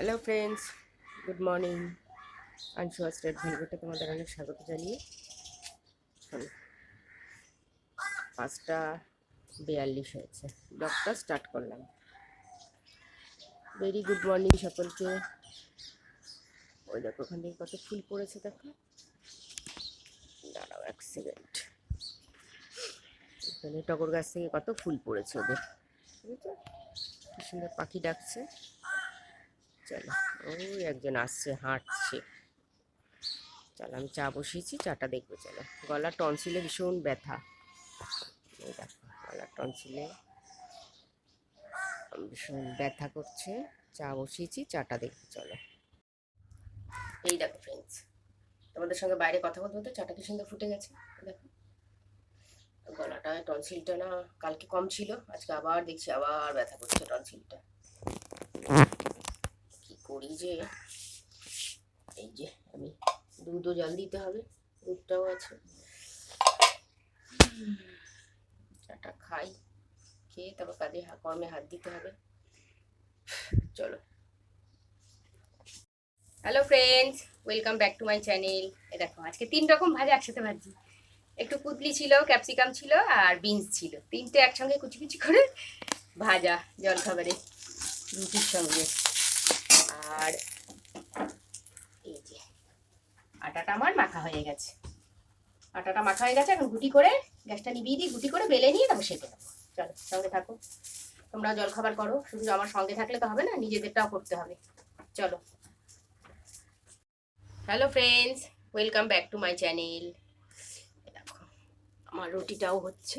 Hello friends good morning Anasuya state ভেলভেটে তোমাদের অনেক স্বাগত জানিয়ে। পাঁচটা বিয়াল্লিশ হয়েছে। ব্লগটা স্টার্ট করলাম। ভেরি গুড মর্নিং সকলকে। ওই দেখো, ওখান থেকে কত ফুল পড়েছে দেখো। দাঁড়াও এক সেকেন্ড এখানে টগর গাছ থেকে কত ফুল পড়েছে ওদের। বুঝেছ কি সুন্দর পাখি ডাকছে। চলো। ওই একজন আসছে, হাঁটছে। চলো, আমি চা বসিয়েছি, চাটা দেখব, চলো। গলা টনসিলে ভীষণ ব্যথা। এই দেখো গলা টনসিলে ভীষণ ব্যথা করছে। চা বসিয়েছি, চাটা দেখব, চলো। এই দেখো ফ্রেন্ডস তোমাদের সঙ্গে বাইরে কথা বলতে বলতে চাটা কি সুন্দর ফুটে গেছে? দেখো। গলাটা, টনসিলটা না, কালকে কম ছিল, আজকে আবার দেখছি আবার ব্যথা করছে টনসিলটা। করি যে, এই যে আমি দুধও জল দিতে হবে, দুধটাও আছে। চাটা খাই, খেয়ে তারপর কাজে কর্মে হাত দিতে হবে। চলো। Hello friends welcome back to my channel এ দেখো, আজকে তিন রকম ভাজা একসাথে ভাজি একটু পুতলি ছিল ক্যাপসিকাম ছিল আর বিনস ছিল। তিনটে একসঙ্গে কুচি কুচি করে ভাজা জলখাবারে রুটির সঙ্গে। আর এই যে আটাটা আমার মাখা হয়ে গেছে। আটাটা মাখা হয়ে গেছে, এখন গুটি করে গ্যাসটা নিভিয়ে দিই গুটি করে বেলে নিয়ে তারপর সেঁকে নেব। চলো, সঙ্গে থাকো। তোমরা জলখাবার করো, শুধু আমার সঙ্গে থাকলে তো হবে না, নিজেদেরটাও করতে হবে। চলো। Hello friends welcome back to my channel দেখো, আমার রুটিটাও হচ্ছে।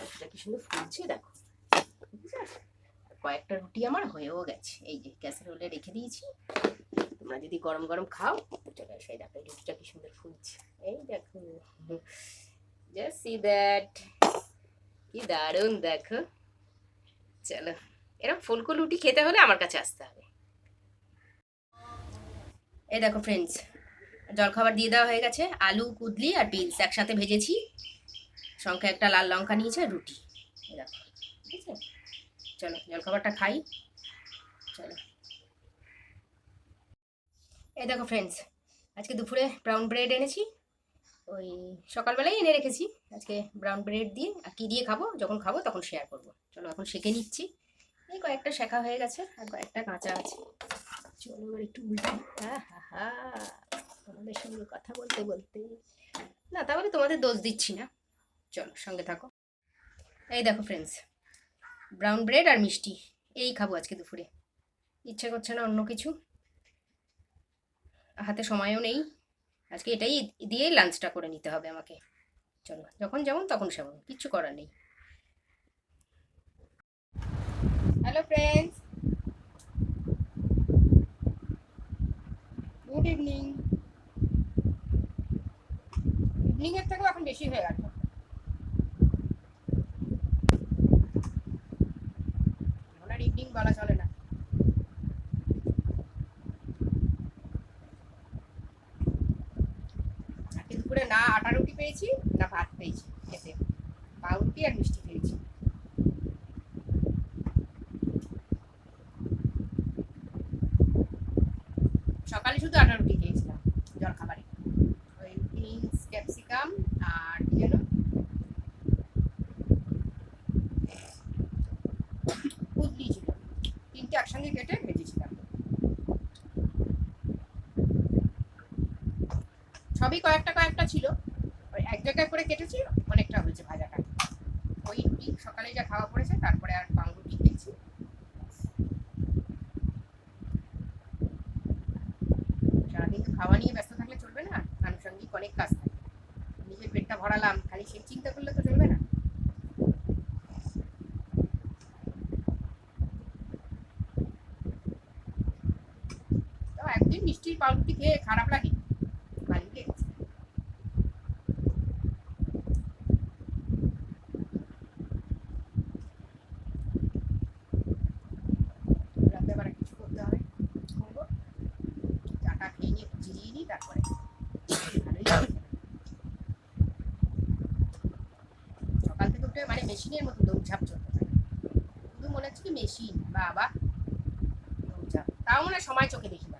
রুটিটা কি সুন্দর ফুলছে, দেখো? কয়েকটা রুটি আমার হয়েও গেছে। এই যে গ্যাসের রোলে রেখে দিয়েছি। তোমরা যদি গরম গরম খাও, চলে দেখো, এই রুটিটা কি সুন্দর ফুলছে। এই দেখো। জাস্ট সি দ্যাট কি দারুণ, দেখো। চলো এরকম ফুলকো রুটি খেতে হলে আমার কাছে আসতে হবে। এই দেখো ফ্রেন্ডস জলখাবার দিয়ে দেওয়া হয়ে গেছে। আলু, কুদলি আর বিনস একসাথে ভেজেছি। সঙ্গে একটা লাল লঙ্কা নিয়েছে রুটি। এই দেখো, ঠিক আছে? চলো, জলখাবারটা খাই। চলো। এই দেখো ফ্রেন্ডস আজকে দুপুরে ব্রাউন ব্রেড এনেছি। ওই সকালবেলায় এনে রেখেছি। আজকে ব্রাউন ব্রেড দিয়ে আর কী দিয়ে খাব, যখন খাব তখন শেয়ার করব। চলো, এখন সেঁকে নিচ্ছি। এই কয়েকটা শেখা হয়ে গেছে আর কয়েকটা কাঁচা আছে। চলো, এবার একটু হা হা তোমাদের সঙ্গে কথা বলতে বলতে। না, তাহলে তোমাদের দোষ দিচ্ছি না। চলো, সঙ্গে থাকো। এই দেখো ফ্রেন্ডস ব্রাউন ব্রেড আর মিষ্টি। এই খাব আজকে দুপুরে। ইচ্ছে করছে না অন্য কিছু। হাতে সময়ও নেই। আজকে এটাই দিয়েই লাঞ্চটা করে নিতে হবে আমাকে। চলো, যখন যেমন তখন সেমন কিচ্ছু করার নেই। Hello friends good evening evening এর থেকেও এখন বেশি হয়ে গেল এখন আর ইভিনিং বলা চলে না। দুপুরে না আটা রুটি পেয়েছি, না ভাত পেয়েছি খেতে। পাউরুটি আর মিষ্টি পেয়েছি। সকালে শুধু আটা রুটি খেয়েছিলাম, জলখাবারে। ওই বিনস, ক্যাপসিকাম আর কি যেন কুদলি ছিল তিনটে একসঙ্গে কেটে ভেজেছিলাম সবই কয়েকটা কয়েকটা ছিল। এক জায়গায় করে কেটেছি, অনেকটা হয়েছে ভাজাটা। ওই সকালে যা খাওয়া পড়েছে, তারপরে আর পাউরুটি খেয়েছি সারাদিন তো খাওয়া নিয়ে ব্যস্ত থাকলে চলবে না আনুষঙ্গিক অনেক কাজ থাকে। নিজের পেটটা ভরালাম, খালি সেই চিন্তা করলে তো একদিন মিষ্টির পাউরুটি খেয়ে খারাপ লাগে ভালোই লেগেছে রাতে আবার কিছু করতে হবে করব চাটা খেয়ে নিয়ে জিরিয়ে নিই তারপরে ভালোই লাগছে। সকাল থেকে উঠে মানে মেশিনের মতো দৌড়ঝাঁপ চলতে থাকে। শুধু মনে হচ্ছে কি মেশিন, বাবা। দৌড়ঝাঁপ। তাও মনে সময় চোখে দেখি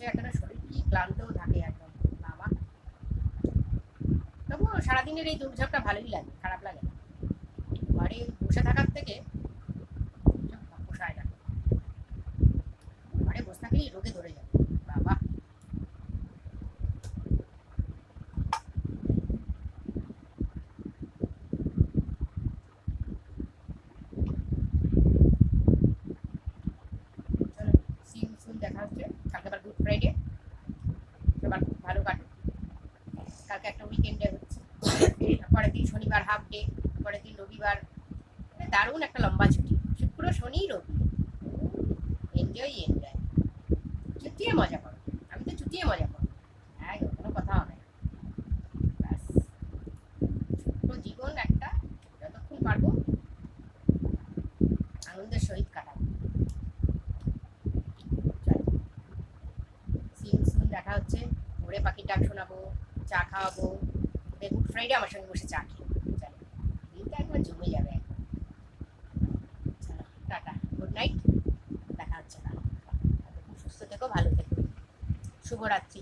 সারাদিন একটা শরীর কি ক্লান্তও থাকে একদম। বাবা। তবুও সারাদিনের এই দৌড়ঝাঁপটা ভালোই লাগে, খারাপ লাগে না। বাড়ি বসে থাকার থেকে পোষায় না। বাড়ি বসে থাকলেই রোগে ধরে যাবে বাবা চলো সিন সুন দেখা হচ্ছে। কালকে আবার গুড ফ্রাইডে সবার খুব ভালো কাটে কালকে একটা উইকেন্ডে হচ্ছে। পরের দিন শনিবার হাফ ডে পরের দিন রবিবার। মানে দারুণ একটা লম্বা ছুটি। শুক্র, শনি, রবি। এনজয় এনজয় চুটিয়ে মজা করো। আমি তো চুটিয়ে মজা করো। হ্যাঁ কোনো কথা হবে জীবন একটা, যতক্ষণ পারব খাওয়াবো গুড ফ্রাইডে আমার সঙ্গে বসে চা খেয়ে চলো। দিনটা একবার জমে যাবে একদম চলো, টাটা। গুড নাইট দেখা হচ্ছে না খুব সুস্থ থেকো, ভালো থেকো। শুভরাত্রি।